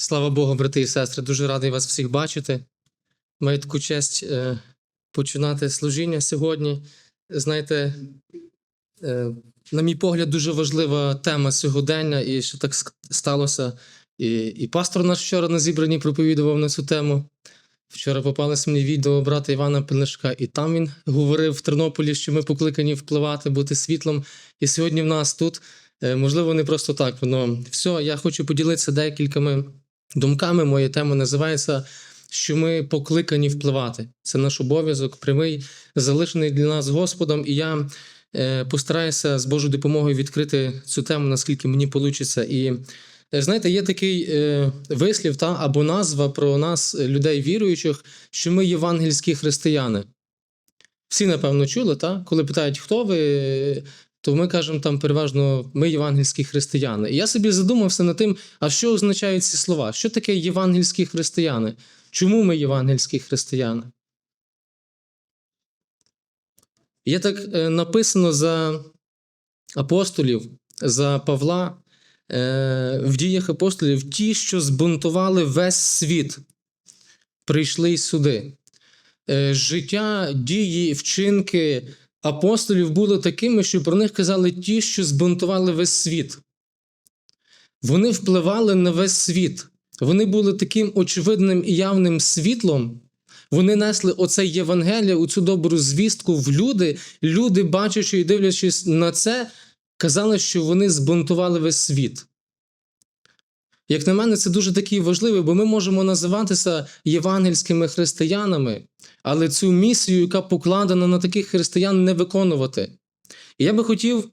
Слава Богу, брати і сестри, дуже радий вас всіх бачити. Маю таку честь е, починати служіння сьогодні. Знаєте, е, на мій погляд, дуже важлива тема сьогодення, і що так сталося. І, і пастор наш вчора на зібранні проповідував на цю тему. Вчора попалось мені відео брата Івана Пелешка, і там він говорив в Тернополі, що ми покликані впливати, бути світлом. І сьогодні в нас тут, е, можливо, не просто так. Воно все. Я хочу поділитися декількома думками. Моя тема називається, що ми покликані впливати. Це наш обов'язок, прямий, залишений для нас Господом. І я е, постараюся з Божою допомогою відкрити цю тему, наскільки мені вийде. І е, знаєте, є такий е, вислів та, або назва про нас, людей віруючих, що ми євангельські християни. Всі, напевно, чули, та? коли питають, хто ви, то ми кажемо там переважно ми євангельські християни. І я собі задумався над тим, а що означають ці слова? Що таке євангельські християни? Чому ми євангельські християни? Є так е, написано за апостолів, за Павла е, в діях апостолів, ті, що збунтували весь світ, прийшли сюди. Е, життя, дії, вчинки апостолів були такими, що про них казали ті, що збунтували весь світ. Вони впливали на весь світ. Вони були таким очевидним і явним світлом. Вони несли оце Євангеліє, у цю добру звістку в люди. Люди, бачачи і дивлячись на це, казали, що вони збунтували весь світ. Як на мене, це дуже такий важливий, бо ми можемо називатися євангельськими християнами, але цю місію, яка покладена на таких християн, не виконувати. І я би хотів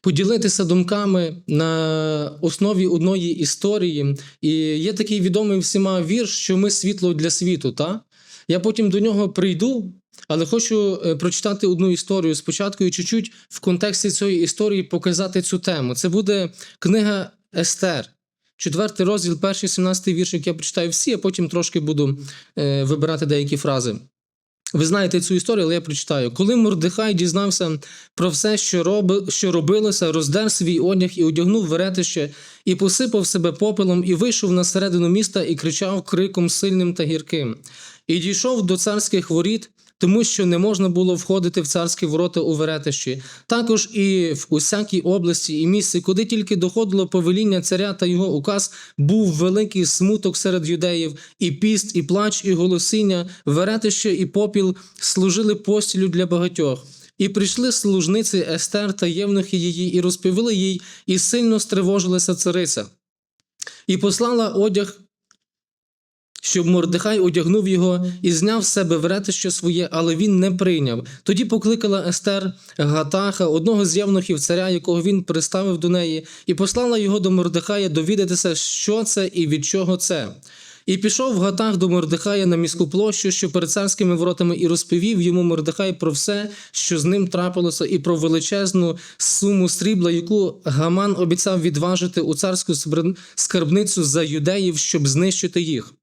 поділитися думками на основі одної історії. І є такий відомий всіма вірш, що ми світло для світу. Та? Я потім до нього прийду, але хочу е, прочитати одну історію спочатку і чуть-чуть в контексті цієї історії показати цю тему. Це буде книга Естер. Четвертий розділ, перший 17 вірш, як я прочитаю всі, а потім трошки буду е, вибирати деякі фрази. Ви знаєте цю історію, але я прочитаю. Коли Мордехай дізнався про все, що, роби, що робилося, роздер свій одяг і одягнув веретище, і посипав себе попелом, і вийшов на середину міста і кричав криком сильним та гірким. І дійшов до царських воріт, тому що не можна було входити в царські ворота у веретищі. Також і в усякій області і місці, куди тільки доходило повеління царя та його указ, був великий смуток серед юдеїв, і піст, і плач, і голосіння, веретище і попіл служили постілю для багатьох. І прийшли служниці Естер та євнухи її, і розповіли їй, і сильно стривожилася цариця. І послала одяг щоб Мордехай одягнув його і зняв з себе веретище своє, але він не прийняв. Тоді покликала Естер Гатаха, одного з євнухів царя, якого він приставив до неї, і послала його до Мордехая довідатися, що це і від чого це. І пішов Гатах до Мордехая на міську площу, що перед царськими воротами, і розповів йому Мордехай про все, що з ним трапилося, і про величезну суму срібла, яку Гаман обіцяв відважити у царську скарбницю за юдеїв, щоб знищити їх.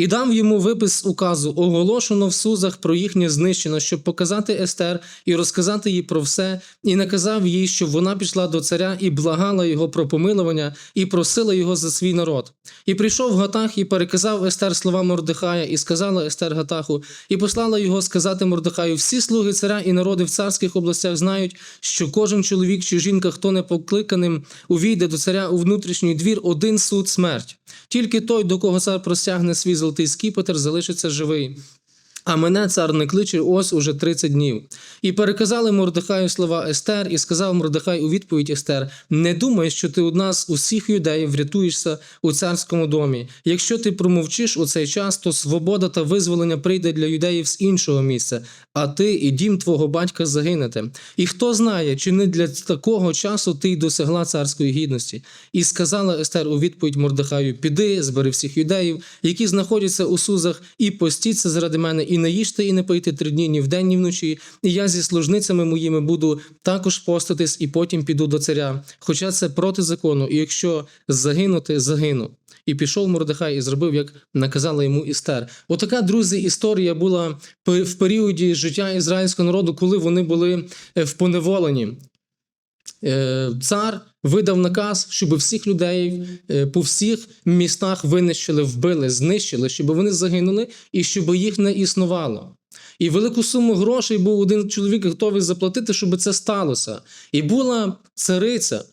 І дав йому випис указу, оголошено в Сузах про їхнє знищення, щоб показати Естер і розказати їй про все, і наказав їй, щоб вона пішла до царя і благала його про помилування, і просила його за свій народ. І прийшов Гатах і переказав Естер слова Мордехая, і сказала Естер Гатаху, і послала його сказати Мордехаю: всі слуги царя і народи в царських областях знають, що кожен чоловік чи жінка, хто не покликаним, увійде до царя у внутрішній двір, один суд смерть. Тільки той, до кого цар простягне свій золотий скіпетр, залишиться живий. А мене цар не кличе ось уже 30 днів. І переказали Мордехаю слова Естер, і сказав Мордехай у відповідь Естер: Не думай, що ти одна з усіх юдеїв врятуєшся у царському домі. Якщо ти промовчиш у цей час, то свобода та визволення прийде для юдеїв з іншого місця, а ти і дім твого батька загинете. І хто знає, чи не для такого часу ти й досягла царської гідності? І сказала Естер у відповідь Мордехаю: Піди, збери всіх юдеїв, які знаходяться у сузах, і постіться заради мене, і не їжте, і не пийте три дні ні вдень, ні вночі. І я зі служницями моїми буду також постатись, і потім піду до царя. Хоча це проти закону, і якщо загинути, загину. І пішов Мордехай і зробив, як наказала йому Істер. Отака, друзі, історія була в періоді життя ізраїльського народу, коли вони були е, в поневоленні. Е, Цар видав наказ, щоб всіх людей е, по всіх містах винищили, вбили, знищили, щоб вони загинули і щоб їх не існувало. І велику суму грошей був один чоловік готовий заплатити, щоб це сталося. І була цариця,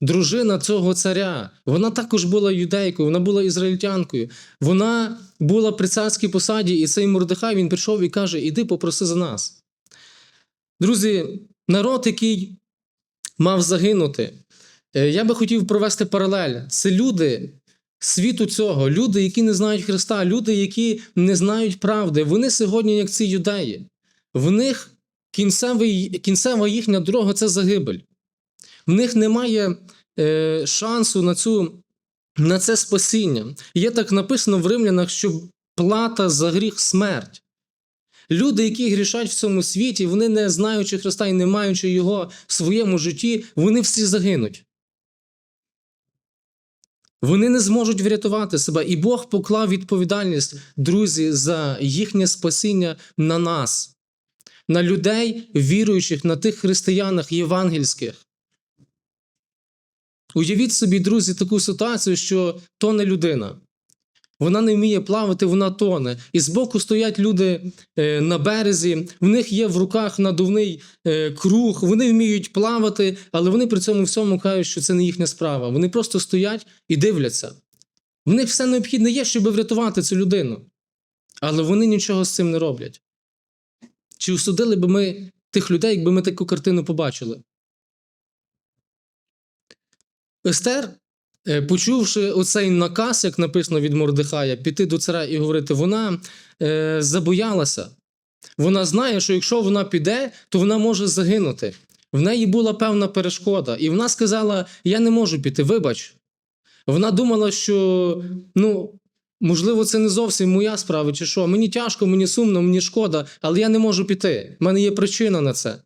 дружина цього царя. Вона також була юдейкою, вона була ізраїльтянкою. Вона була при царській посаді, і цей Мордехай він прийшов і каже: Іди попроси за нас. Друзі, народ, який мав загинути. Е, Я би хотів провести паралель. Це люди світу цього, люди, які не знають Христа, люди, які не знають правди. Вони сьогодні, як ці юдеї. В них кінцевий, кінцева їхня дорога це загибель. В них немає е, шансу на, цю, на це спасіння. Є так написано в римлянах, що плата за гріх смерть. Люди, які грішать в цьому світі, вони не знаючи Христа і не маючи Його в своєму житті, вони всі загинуть. Вони не зможуть врятувати себе. І Бог поклав відповідальність, друзі, за їхнє спасіння на нас, на людей, віруючих, на тих християнах євангельських. Уявіть собі, друзі, таку ситуацію, що тоне людина. Вона не вміє плавати, вона тоне. І збоку стоять люди е, на березі, в них є в руках надувний е, круг, вони вміють плавати, але вони при цьому всьому кажуть, що це не їхня справа. Вони просто стоять і дивляться. В них все необхідне є, щоб врятувати цю людину. Але вони нічого з цим не роблять. Чи осудили би ми тих людей, якби ми таку картину побачили? Естер, почувши оцей наказ, як написано від Мордехая, піти до царя і говорити, вона е, забоялася. Вона знає, що якщо вона піде, то вона може загинути. В неї була певна перешкода, і вона сказала: Я не можу піти, вибач. Вона думала, що ну, можливо, це не зовсім моя справа, чи що. Мені тяжко, мені сумно, мені шкода, але я не можу піти. У мене є причина на це.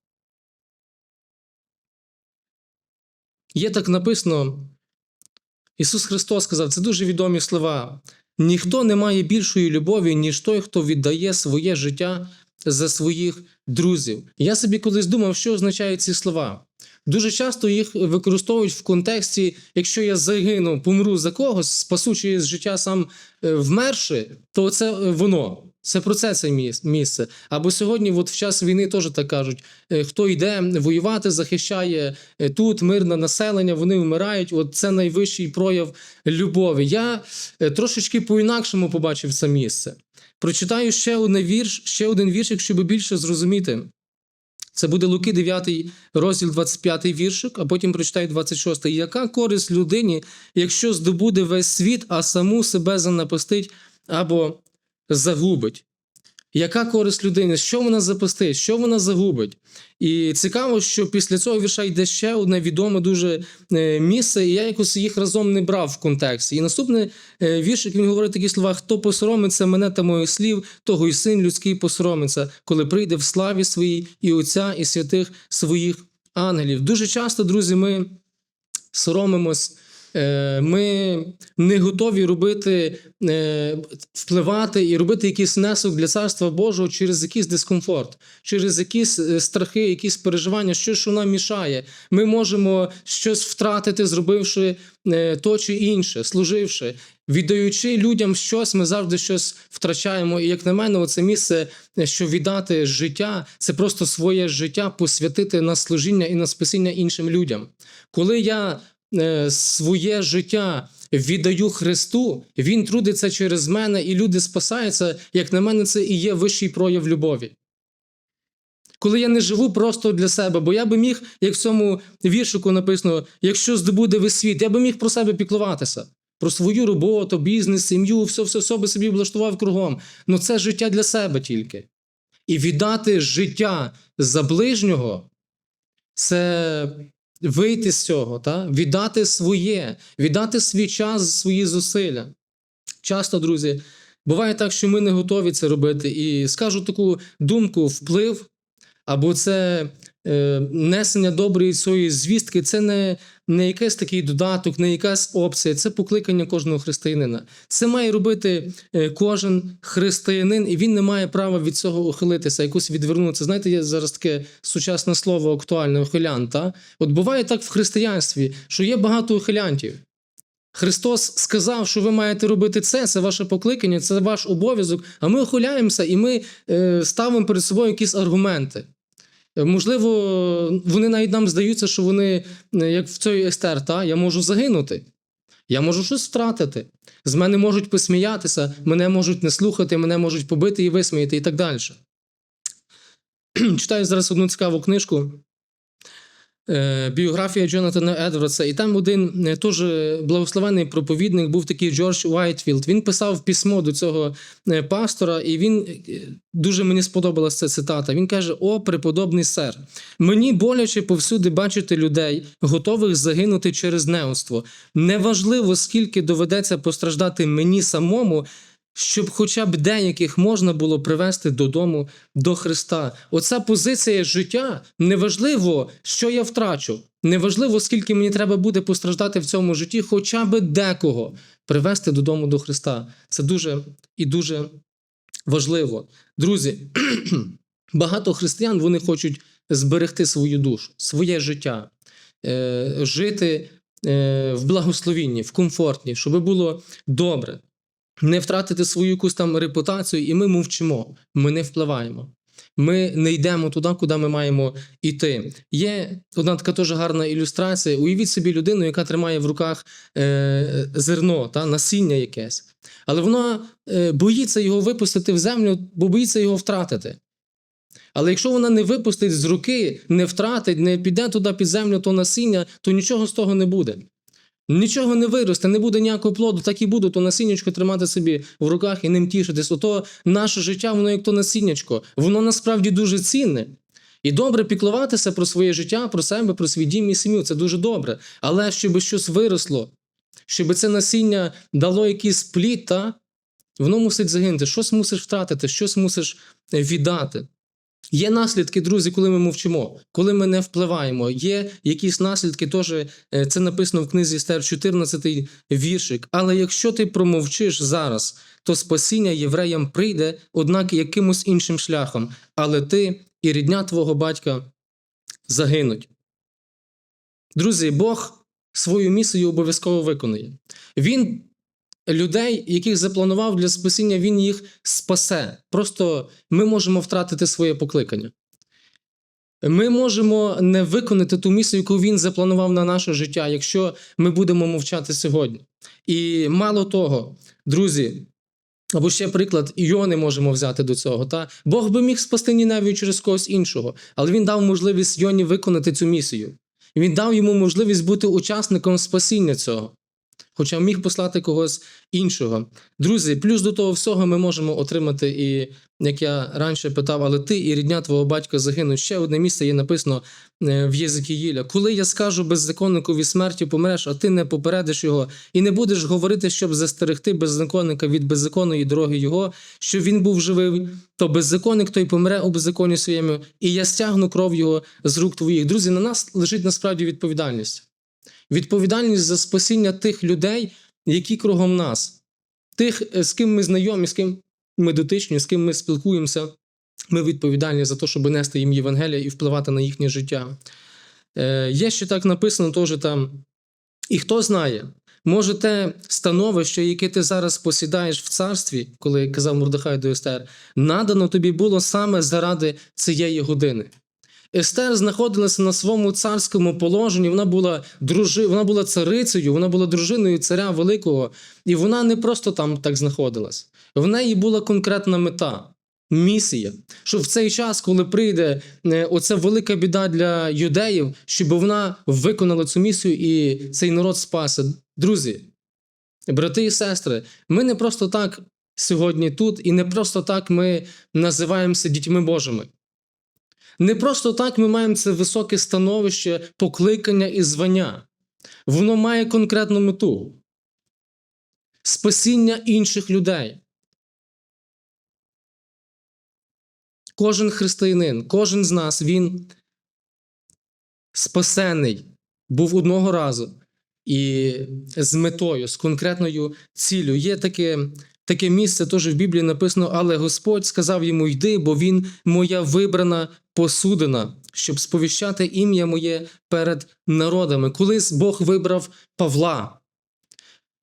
Є так написано. Ісус Христос сказав, це дуже відомі слова. Ніхто не має більшої любові, ніж той, хто віддає своє життя за своїх друзів. Я собі колись думав, що означають ці слова. Дуже часто їх використовують в контексті, якщо я загину, помру за когось, спасучи з життя сам е, вмерши, то це е, воно. Це про це це місце. Або сьогодні, от в час війни, теж так кажуть: е, хто йде воювати, захищає е, тут мирне населення, вони вмирають. От це найвищий прояв любові. Я е, трошечки по-інакшому побачив це місце. Прочитаю ще один вірш, ще один віршик, щоб більше зрозуміти. Це буде Луки 9 розділ 25 віршик, а потім прочитаю 26. Яка користь людині, якщо здобуде весь світ, а саму себе занапастить або загубить? Яка користь людини? Що вона запастить? Що вона загубить? І цікаво, що після цього вірша йде ще одне відоме дуже е, місце, і я якось їх разом не брав в контексті. І наступний е, віршик він говорить такі слова: хто посоромиться мене та моїх слів, того й син людський посоромиться, коли прийде в славі своїй і Отця, і святих своїх ангелів. Дуже часто, друзі, ми соромимось. Е, Ми не готові робити, е, впливати і робити якийсь внесок для царства Божого через якийсь дискомфорт, через якісь е, страхи, якісь переживання, що що нам мішає. Ми можемо щось втратити, зробивши то чи інше, служивши. Віддаючи людям щось, ми завжди щось втрачаємо. І як на мене, оце місце, що віддати життя, це просто своє життя посвятити на служіння і на спасіння іншим людям. Коли я своє життя віддаю Христу, Він трудиться через мене, і люди спасаються, як на мене, це і є вищий прояв любові. Коли я не живу просто для себе, бо я би міг, як в цьому віршику написано, якщо здобуде весь світ, я би міг про себе піклуватися, про свою роботу, бізнес, сім'ю, все, все, все би собі влаштував кругом. Ну це життя для себе тільки. І віддати життя за ближнього це вийти з цього, та? віддати своє, віддати свій час, свої зусилля. Часто, друзі, буває так, що ми не готові це робити. І скажу таку думку: вплив або це несення доброї цієї звістки це не, не якийсь такий додаток, не якась опція, це покликання кожного християнина. Це має робити е, кожен християнин, і він не має права від цього ухилитися, якось відвернутися. Знаєте, є зараз таке сучасне слово актуальне ухилян. Та? От буває так в християнстві, що є багато ухилянтів. Христос сказав, що ви маєте робити це, це ваше покликання, це ваш обов'язок. А ми ухиляємося і ми е, ставимо перед собою якісь аргументи. Е, Можливо, вони навіть нам здаються, що вони, е, як в цій Естер, та, я можу загинути, я можу щось втратити. З мене можуть посміятися, мене можуть не слухати, мене можуть побити і висміяти, і так далі. Читаю зараз одну цікаву книжку. Е, Біографія Джонатана Едвардса, і там один е, теж благословений проповідник був такий Джордж Уайтфілд. Він писав письмо до цього е, пастора, і він дуже мені сподобалася ця цитата. Він каже: О, преподобний сер, мені боляче повсюди бачити людей, готових загинути через неоцтво. Неважливо, скільки доведеться постраждати мені самому. Щоб хоча б деяких можна було привести додому до Христа. Оця позиція життя неважливо, що я втрачу. Неважливо, скільки мені треба буде постраждати в цьому житті, хоча б декого привести додому до Христа. Це дуже і дуже важливо. Друзі, багато християн вони хочуть зберегти свою душу, своє життя, е, жити е, в благословінні, в комфортні, щоб було добре не втратити свою якусь там репутацію, і ми мовчимо, ми не впливаємо. Ми не йдемо туди, куди ми маємо йти. Є одна така дуже гарна ілюстрація. Уявіть собі людину, яка тримає в руках е, зерно, та, насіння якесь. Але вона е, боїться його випустити в землю, бо боїться його втратити. Але якщо вона не випустить з руки, не втратить, не піде туди під землю то насіння, то нічого з того не буде. Нічого не виросте, не буде ніякого плоду, так і буде то насіннячко тримати собі в руках і ним тішитись. Ото наше життя, воно як то насіннячко, воно насправді дуже цінне. І добре піклуватися про своє життя, про себе, про свій дім і сім'ю. Це дуже добре. Але щоб щось виросло, щоб це насіння дало якийсь плід, та, воно мусить загинути. Щось мусиш втратити, щось мусиш віддати. Є наслідки, друзі, коли ми мовчимо, коли ми не впливаємо. Є якісь наслідки, теж е, це написано в книзі Стер 14 віршик. Але якщо ти промовчиш зараз, то спасіння євреям прийде, однак якимось іншим шляхом. Але ти і рідня твого батька загинуть. Друзі, Бог свою місію обов'язково виконує. Він людей, яких запланував для спасіння, він їх спасе. Просто ми можемо втратити своє покликання. Ми можемо не виконати ту місію, яку він запланував на наше життя, якщо ми будемо мовчати сьогодні. І мало того, друзі, або ще приклад, Іони можемо взяти до цього. Та? Бог би міг спасти Ніневію через когось іншого, але він дав можливість Йоні виконати цю місію. Він дав йому можливість бути учасником спасіння цього хоча міг послати когось іншого. Друзі, плюс до того всього ми можемо отримати, і як я раніше питав, але ти і рідня твого батька загинуть. Ще одне місце є написано е, в Єзикіїля. Коли я скажу беззаконникові смерті помреш, а ти не попередиш його, і не будеш говорити, щоб застерегти беззаконника від беззаконної дороги його, щоб він був живий, то беззаконник той помре у беззаконні своєму, і я стягну кров його з рук твоїх. Друзі, на нас лежить насправді відповідальність відповідальність за спасіння тих людей, які кругом нас, тих, е, з ким ми знайомі, з ким ми дотичні, з ким ми спілкуємося. Ми відповідальні за те, щоб нести їм Євангелія і впливати на їхнє життя. Е, Є ще так написано теж там. І хто знає, може те становище, яке ти зараз посідаєш в царстві, коли казав Мордехай до Естер, надано тобі було саме заради цієї години. Естер знаходилася на своєму царському положенні. Вона була дружи, вона була царицею, вона була дружиною царя Великого, і вона не просто там так знаходилась. В неї була конкретна мета. Місія, що в цей час, коли прийде е, оця велика біда для юдеїв, щоб вона виконала цю місію і цей народ спасе. Друзі, брати і сестри, ми не просто так сьогодні тут, і не просто так ми називаємося дітьми Божими. Не просто так ми маємо це високе становище, покликання і звання. Воно має конкретну мету спасіння інших людей. Кожен християнин, кожен з нас, він спасений був одного разу і з метою, з конкретною ціллю. Є таке, таке місце теж в Біблії написано, але Господь сказав йому: йди, бо він моя вибрана посудина, щоб сповіщати ім'я моє перед народами. Колись Бог вибрав Павла.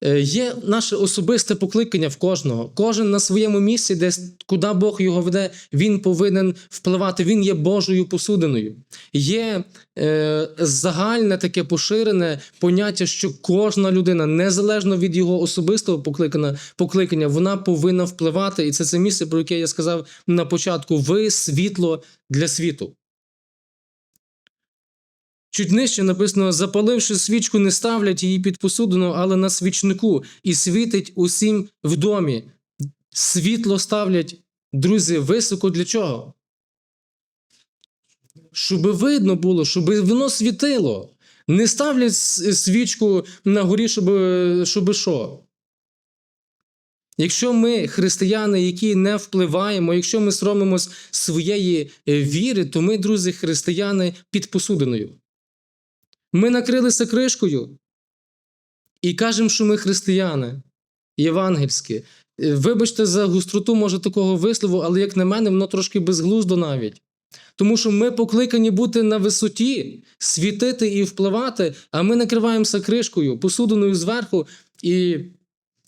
Е, Є наше особисте покликання в кожного. Кожен на своєму місці, десь куди Бог його веде, він повинен впливати. Він є Божою посудиною. Є е, загальне таке поширене поняття, що кожна людина, незалежно від його особистого покликання, покликання, вона повинна впливати. І це це місце, про яке я сказав на початку: ви світло для світу. Чуть нижче написано: запаливши свічку, не ставлять її під посудину, але на свічнику, і світить усім в домі. Світло ставлять, друзі, високо для чого? Щоб видно було, щоб воно світило. Не ставлять свічку на горі, щоб, щоб що? Якщо ми християни, які не впливаємо, якщо ми соромимось своєї е, віри, то ми, друзі, християни під посудиною. Ми накрилися кришкою і кажемо, що ми християни євангельські. Е, Вибачте за гостроту, може, такого вислову, але як на мене, воно трошки безглуздо навіть. Тому що ми покликані бути на висоті, світити і впливати, а ми накриваємося кришкою, посудиною зверху, і,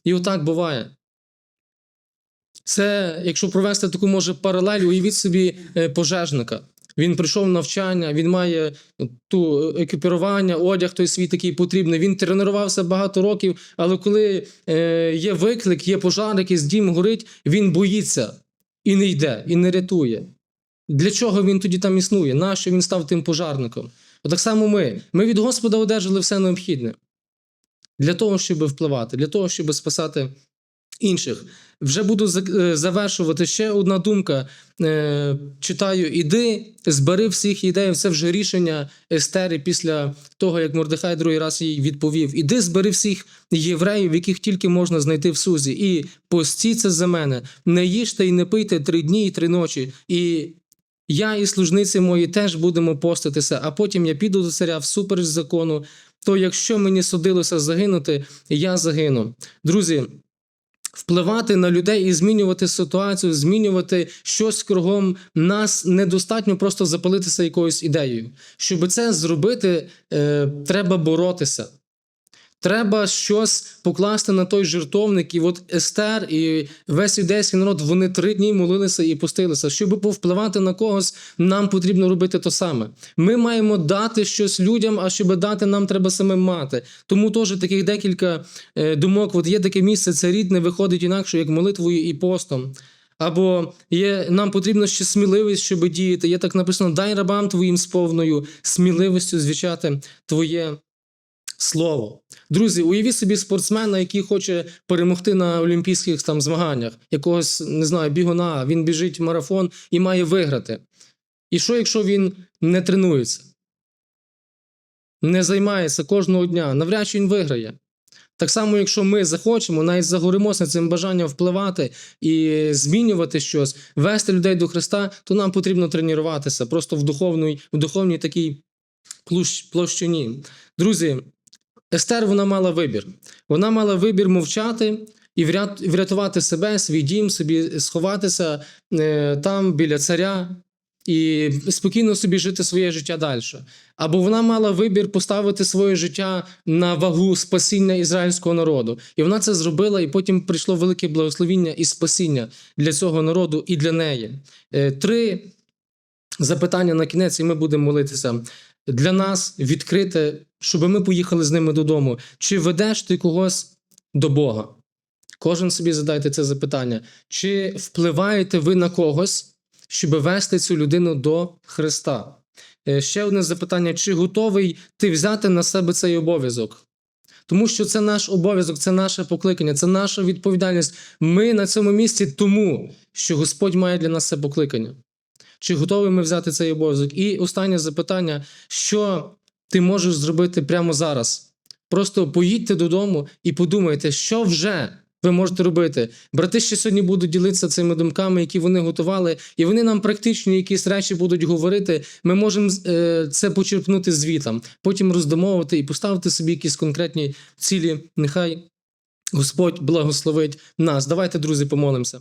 і отак буває. Це, якщо провести таку може паралель, уявіть собі е, пожежника. Він прийшов навчання, він має ту екіпірування, одяг той свій такий потрібний. Він тренувався багато років, але коли е, є виклик, є пожар, якийсь дім горить, він боїться і не йде, і не рятує. Для чого він тоді там існує? Нащо він став тим пожарником? Отак само ми. Ми від Господа одержали все необхідне для того, щоб впливати, для того, щоб спасати інших. Вже буду е, завершувати ще одна думка. Е, Читаю: іди, збери всіх ідей. Це вже рішення Естери після того, як Мордехай другий раз їй відповів: Іди, збери всіх євреїв, яких тільки можна знайти в Сузі, і постіться за мене. Не їжте і не пийте три дні і три ночі. І я і служниці мої теж будемо поститися, а потім я піду до царя всупереч закону. То якщо мені судилося загинути, я загину. Друзі, впливати на людей і змінювати ситуацію, змінювати щось кругом нас недостатньо просто запалитися якоюсь ідеєю. Щоб це зробити, е, треба боротися. Треба щось покласти на той жертовник. І от Естер і весь юдейський народ вони три дні молилися і постилися. Щоб повпливати на когось, нам потрібно робити то саме. Ми маємо дати щось людям, а щоб дати, нам треба самим мати. Тому теж таких декілька е, думок. От є таке місце, це рідне виходить інакше, як молитвою і постом. Або є, нам потрібно ще сміливість, щоб діяти. Є так написано: дай рабам твоїм з повною сміливістю звічати твоє слово. Друзі, уявіть собі спортсмена, який хоче перемогти на олімпійських там змаганнях, якогось не знаю, бігуна. Він біжить в марафон і має виграти. І що, якщо він не тренується, не займається кожного дня, навряд чи він виграє. Так само, якщо ми захочемо, навіть загоримося цим бажанням впливати і змінювати щось, вести людей до Христа, то нам потрібно тренуватися просто в духовній, в духовній такій площ- площині. Друзі, Естер вона мала вибір. Вона мала вибір мовчати і врятувати себе, свій дім, собі сховатися е, там біля царя і спокійно собі жити своє життя далі. Або вона мала вибір поставити своє життя на вагу спасіння ізраїльського народу. І вона це зробила, і потім прийшло велике благословіння і спасіння для цього народу і для неї. Е, Три запитання на кінець, і ми будемо молитися. Для нас відкрите, щоб ми поїхали з ними додому. Чи ведеш ти когось до Бога? Кожен собі задайте це запитання. Чи впливаєте ви на когось, щоб вести цю людину до Христа? Е, Ще одне запитання: чи готовий ти взяти на себе цей обов'язок? Тому що це наш обов'язок, це наше покликання, це наша відповідальність. Ми на цьому місці тому, що Господь має для нас це покликання. Чи готові ми взяти цей обов'язок? І останнє запитання: що ти можеш зробити прямо зараз? Просто поїдьте додому і подумайте, що вже ви можете робити. Брати ще сьогодні будуть ділитися цими думками, які вони готували, і вони нам практичні якісь речі будуть говорити. Ми можемо е, це почерпнути звітам, потім роздумовувати і поставити собі якісь конкретні цілі. Нехай Господь благословить нас. Давайте, друзі, помолимося.